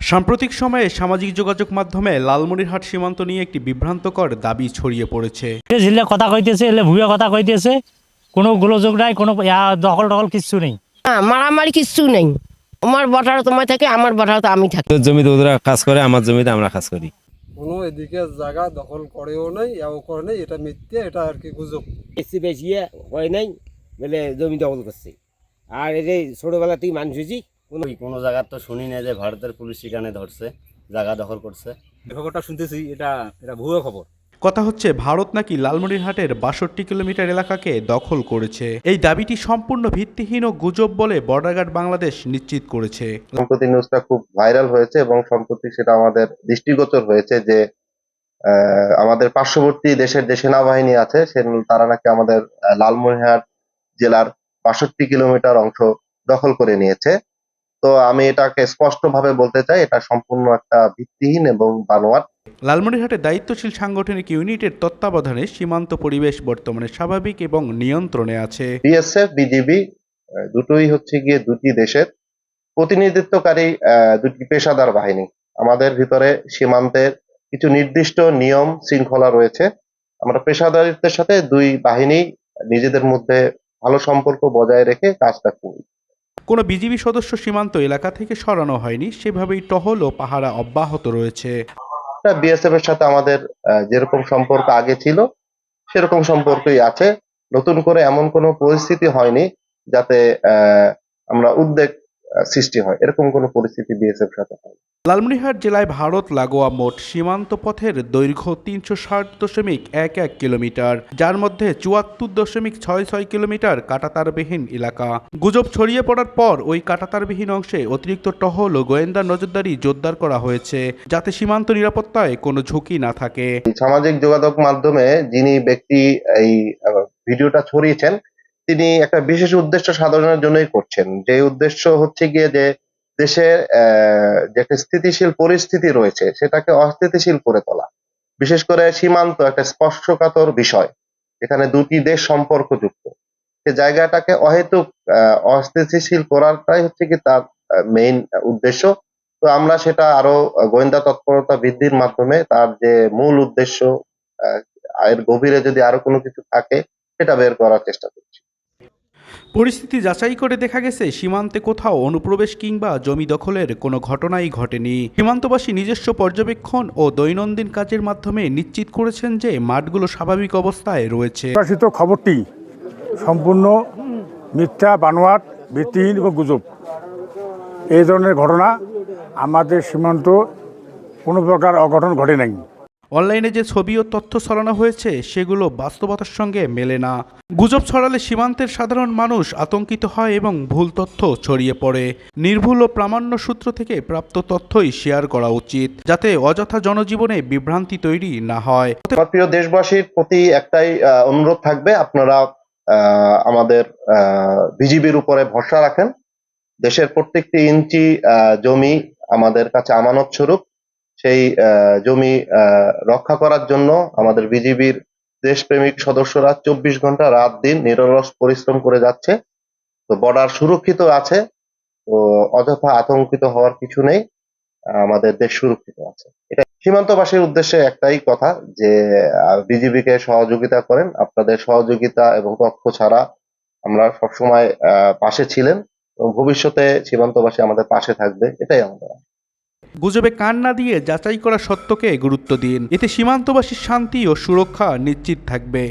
সাম্প্রতিক সময়ে সামাজিক যোগাযোগ মাধ্যমে লালমনিরহাট সীমান্ত নিয়ে একটি বিভ্রান্তকর দাবি ছড়িয়ে পড়েছে। কথা কইতেছে এলে ভুয়া কথা কইতেছে। কোনো গোলযোগ নাই কোনো দখল টখল কিচ্ছু নেই। মারামারি কিচ্ছু নেই। আমার বটার তোমার থাকে আমার বটার তো আমি থাকি। জমিতে ওরা কাজ করে আমার জমিতে আমরা কাজ করি। কোনো এদিকে জায়গা দখল করেও নাই এও করে নাই এটা মিথ্যে এটা আর কি গুজব। বেশি বেশি হয় নাই বলে জমি দখল করছে। আর এই যে ছোটবেলা থেকে মানুষ হয়েছি ওই কোনো জায়গার তো শুনি না যে ভারতের পুলিশ সেখানে ধরছে জায়গা দখল করছে। খবরটা শুনতেছি এটা এটা ভুয়ো খবর। কথা হচ্ছে ভারত নাকি লালমনিরহাটের বাষট্টি কিলোমিটার এলাকাকে দখল করেছে। এই দাবিটি সম্পূর্ণ ভিত্তিহীন ও গুজব বলে বর্ডার গার্ড বাংলাদেশ নিশ্চিত করেছে। সম্প্রতি নিউজটা খুব ভাইরাল হয়েছে এবং সম্প্রতি সেটা আমাদের দৃষ্টিগোচর হয়েছে যে আহ, আমাদের পার্শ্ববর্তী দেশের যে সেনাবাহিনী আছে সে তারা নাকি আমাদের লালমনিরহাট জেলার বাষট্টি কিলোমিটার অংশ দখল করে নিয়েছে। তো আমি এটাকে স্পষ্টভাবে বলতে চাই এটা সম্পূর্ণ একটা ভিত্তিহীন এবং বানোয়াট। লালমনিরহাটে দায়িত্বশীল সাংগঠনিক ইউনিটের তত্ত্বাবধানে সীমান্ত পরিবেশ বর্তমানে স্বাভাবিক এবং নিয়ন্ত্রণে আছে। বিএসএফ বিজিবি দুটোই হচ্ছে গিয়ে দুটি দেশের প্রতিনিধিত্বকারী দুটি পেশাদার বাহিনী। আমাদের ভিতরে সীমান্তের কিছু নির্দিষ্ট নিয়ম শৃঙ্খলা রয়েছে। আমরা পেশাদারিত্বের সাথে দুই বাহিনী নিজেদের মধ্যে ভালো সম্পর্ক বজায় রেখে কাজটা করি। কোনো বিজিবি সদস্য সীমান্ত এলাকা থেকে সরানো হয়নি, সেভাবেই টহল ও পাহারা অব্যাহত রয়েছে। বিএসএফ এর সাথে আমাদের যেরকম সম্পর্ক আগে ছিল, সেরকম সম্পর্কই আছে। নতুন করে এমন কোনো পরিস্থিতি হয়নি যাতে আমরা উদ্বেগ সৃষ্টি হয়। এরকম কোনো পরিস্থিতি বিএসএফ সাথে হয় লালমনিরহাট জেলায় ভারত লাগোয়া মোট সীমান্ত পথের দৈর্ঘ্য তিনশো ষাট দশমিক এক এক কিলোমিটার যার মধ্যে চুয়াত্তর দশমিক ছয় ছয় কিলোমিটার কাটাতারবিহীন এলাকা। গুজব ছড়িয়ে পড়ার পর ওই কাটাতারবিহীন অংশে অতিরিক্ত টহল ও গোয়েন্দা নজরদারি জোরদার করা হয়েছে যাতে সীমান্ত নিরাপত্তায় কোনো ঝুঁকি না থাকে। সামাজিক যোগাযোগ মাধ্যমে যিনি ব্যক্তি এই ভিডিওটা ছড়িয়েছেন তিনি একটা বিশেষ উদ্দেশ্য সাধনের জন্যই করছেন। যে উদ্দেশ্য হচ্ছে গিয়ে যে দেশের যে একটা স্থিতিশীল পরিস্থিতি রয়েছে, সেটাকে অস্থিতিশীল করে তোলা। বিশেষ করে সীমান্ত, একটা স্পর্শকাতর বিষয় এখানে দুটি দেশ সম্পর্কযুক্ত। সে জায়গাটাকে অহেতুক অস্থিতিশীল করাটাই হচ্ছে কি তার মেইন উদ্দেশ্য। তো আমরা সেটা আরও গোয়েন্দা তৎপরতা বৃদ্ধির মাধ্যমে তার যে মূল উদ্দেশ্য এর গভীরে যদি আরও কোনো কিছু থাকে, সেটা বের করার চেষ্টা করছি পরিস্থিতি যাচাই করে দেখা গেছে, সীমান্তে কোথাও অনুপ্রবেশ কিংবা জমি দখলের কোনো ঘটনাই ঘটেনি। সীমান্তবাসী নিজস্ব পর্যবেক্ষণ ও দৈনন্দিন কাজের মাধ্যমে নিশ্চিত করেছেন যে মাঠগুলো স্বাভাবিক অবস্থায় রয়েছে। প্রকাশিত খবরটি সম্পূর্ণ মিথ্যা, বানোয়াট ভিত্তিহীন এবং গুজব। এই ধরনের ঘটনা আমাদের সীমান্ত কোনো প্রকার অঘটন ঘটে নাই। অনলাইনে যে ছবি ও তথ্য ছড়ানো হয়েছে, সেগুলো বাস্তবতার সঙ্গে মেলে না। গুজব ছড়ালে সীমান্তের সাধারণ মানুষ আতঙ্কিত হয় এবং ভুল তথ্য ছড়িয়ে পড়ে। নির্ভুল ও প্রামাণ্য সূত্র থেকে প্রাপ্ত তথ্যই শেয়ার করা উচিত, যাতে অযথা জনজীবনে বিভ্রান্তি তৈরি না হয়। প্রিয় দেশবাসীর প্রতি একটাই অনুরোধ থাকবে, আপনারা আমাদের বিজিবির উপরে ভরসা রাখেন। দেশের প্রত্যেকটি ইঞ্চি জমি আমাদের কাছে আমানত স্বরূপ। সেই জমি রক্ষা করার জন্য আমাদের বিজিবির দেশপ্রেমিক সদস্যরা চব্বিশ ঘণ্টা রাত দিন নিরলস পরিশ্রম করে যাচ্ছে। তো বর্ডার সুরক্ষিত আছে, তো অযথা আতঙ্কিত হওয়ার কিছু নেই, আমাদের দেশ সুরক্ষিত আছে। এটা সীমান্তবাসীর উদ্দেশ্যে একটাই কথা যে বিজিবি কে সহযোগিতা করেন। আপনাদের সহযোগিতা এবং তথ্য ছাড়া আমরা সবসময় পাশে ছিলেন এবং ভবিষ্যতে সীমান্তবাসী আমাদের পাশে থাকবে, এটাই আমাদের। গুজবে কান না দিয়ে যাচাই করা সত্যকে গুরুত্ব দিন। এতে সীমান্তবাসীর শান্তি ও সুরক্ষা নিশ্চিত থাকবে।